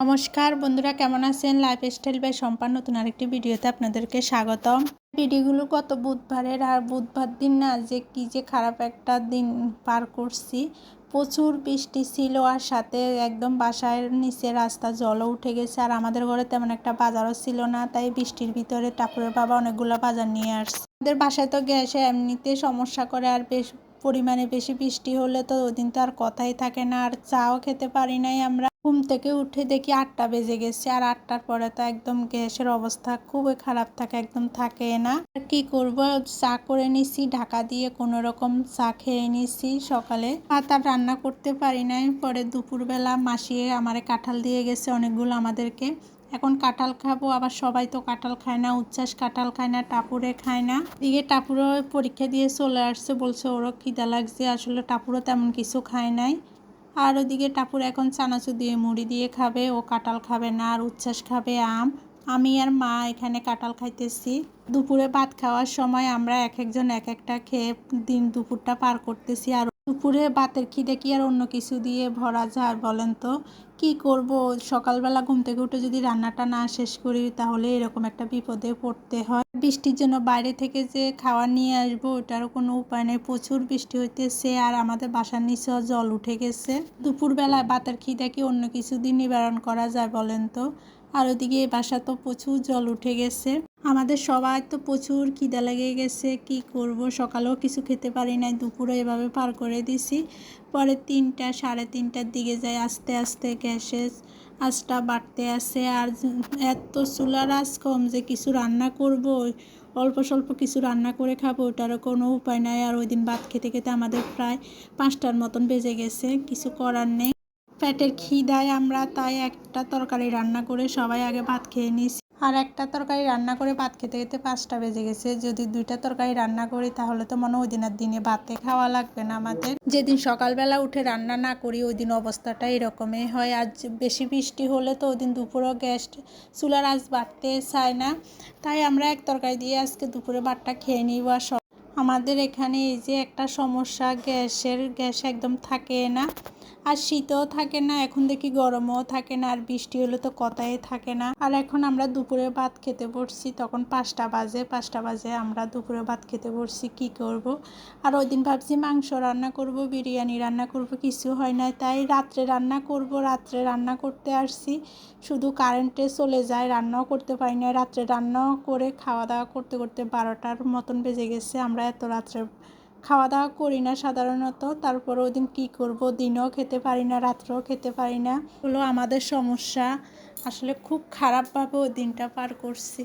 নমস্কার, বন্ধুরা কেমন আছেন? লাইফ স্টাইল বাই সম্পান নতুন আরেকটি ভিডিওতে আপনাদেরকে স্বাগতম। ভিডিওগুলো গত বুধবারের আর বুধবার দিন না যে কি যে খারাপ একটা দিন পার করছি। প্রচুর বৃষ্টি ছিল আর সাথে একদম বাসায় নিচে রাস্তা জলও উঠে গেছে আর আমাদের ঘরে তেমন একটা বাজারও ছিল না, তাই বৃষ্টির ভিতরে টাপুরের বাবা অনেকগুলো বাজার নিয়ে আসছে। আমাদের বাসায় তো গ্যাসে এমনিতে সমস্যা করে আর বেশ পরিমাণে বেশি বৃষ্টি হলে তো ওই দিন তো আর কথাই থাকে না। আর চাও খেতে পারি নাই আমরা। ঘুম থেকে উঠে দেখি আটটা বেজে গেছে। আর আটটার পরে তো একদম গ্যাসের অবস্থা খুবই খারাপ থাকে, একদম থাকে না। আর কি করব? চা করে নিছি, ঢাকা দিয়ে কোনো রকম চা খেয়ে নিছি সকালে। ভাত আর রান্না করতে পারি নাই। পরে দুপুরবেলা মাসিয়ে আমারে কাঁঠাল দিয়ে গেছে অনেকগুলো আমাদেরকে। এখন কাঁঠাল খাব, আবার সবাই তো কাঁঠাল খায় না, উচ্ছ্বাস কাঁঠাল খায় না, টাপুরে খায় না। দিকে টাপুরও পরীক্ষা দিয়ে চলে আসছে, বলছে ওরও খিদা লাগছে, আসলে টাপুরও তেমন কিছু খায় নাই। আর ওদিকে টাপুর এখন চানাচুর দিয়ে মুড়ি দিয়ে খাবে, ও কাঁঠাল খাবে না, আর উচ্ছ্বাস খাবে আম। আমি আর মা এখানে কাঁঠাল খাইতেছি। দুপুরে ভাত খাওয়ার সময় আমরা এক একজন এক একটা খেয়ে দিন দুপুরটা পার করতেছি, আর দুপুরে ভাতের খিদে কি আর অন্য কিছু দিয়ে ভরা যায় বলেন তো? কি করব? সকালবেলা ঘুম থেকে উঠে যদি রান্নাটা না শেষ করি, তাহলে এরকম একটা বিপদে পড়তে হয়। বৃষ্টির জন্য বাইরে থেকে যে খাওয়া নিয়ে আসব ওটারও কোনো উপায় নেই। প্রচুর বৃষ্টি হইতেছে আর আমাদের বাসার নিচেও জল উঠে গেছে। দুপুরবেলায় বাতের খিদে কি অন্য কিছু দিন নিবারণ করা যায় বলেন তো? আর ওদিকে বাসা তো প্রচুর জল উঠে গেছে। আমাদের সবাই তো প্রচুর খিদা লেগে গেছে। কি করব? সকালেও কিছু খেতে পারি নাই। দুপুরে এভাবে পার করে দিছি। পরে তিনটা, সাড়ে তিনটার দিকে যাই। আস্তে আস্তে গ্যাসের আঁচটা বাড়তে আসে আর এত চুলার আঁচ কম যে কিছু রান্না করব, অল্প স্বল্প কিছু রান্না করে খাব, ওটারও কোনো উপায় নাই। আর ওই দিন ভাত খেতে খেতে আমাদের প্রায় পাঁচটার মতন বেজে গেছে। কিছু করার নেই। পেটের খিদায় আমরা তাই একটা তরকারি রান্না করে সবাই আগে ভাত খেয়ে নিছি। আর একটা তরকারি রান্না করে ভাত খেতে খেতে পাঁচটা বেজে গেছে। যদি দুইটা তরকারি রান্না করি তাহলে তো মনে ওই দিনের দিনে ভাতে খাওয়া লাগবে না আমাদের। যেদিন সকালবেলা উঠে রান্না না করি ওই দিন অবস্থাটা এরকমই হয়। আর বেশি বৃষ্টি হলে তো ওই দিন দুপুরও গ্যাস চুলার আজ বাড়তে চায় না। তাই আমরা এক তরকারি দিয়ে আজকে দুপুরে ভাতটা খেয়ে নিব আর আমাদের এখানে এই যে একটা সমস্যা, গ্যাসের, গ্যাস একদম থাকে না। আর শীতও থাকে না, এখন দেখি গরমও থাকে না, আর বৃষ্টি হলে তো কথাই থাকে না আর এখন আমরা দুপুরে ভাত খেতে বসছি, তখন পাঁচটা বাজে পাঁচটা বাজে আমরা দুপুরে ভাত খেতে বসছি, কি করব। আর ওই দিন ভাবছি মাংস রান্না করব, বিরিয়ানি রান্না করব, কিছু হয় না তাই রাত্রে রান্না করব, রাত্রে রান্না করতে আসছি, শুধু কারেন্টে চলে যায়, রান্নাও করতে পারি না রাত্রে রান্নাও করে খাওয়া দাওয়া করতে করতে বারোটার মতন বেজে গেছে, আমরা এত রাত্রে খাওয়া দাওয়া করি না সাধারণত। তারপর ওই দিন কী করব? দিনও খেতে পারি না, রাত্রেও খেতে পারি না। হলো আমাদের সমস্যা। আসলে খুব খারাপভাবে ওই দিনটা পার করছি।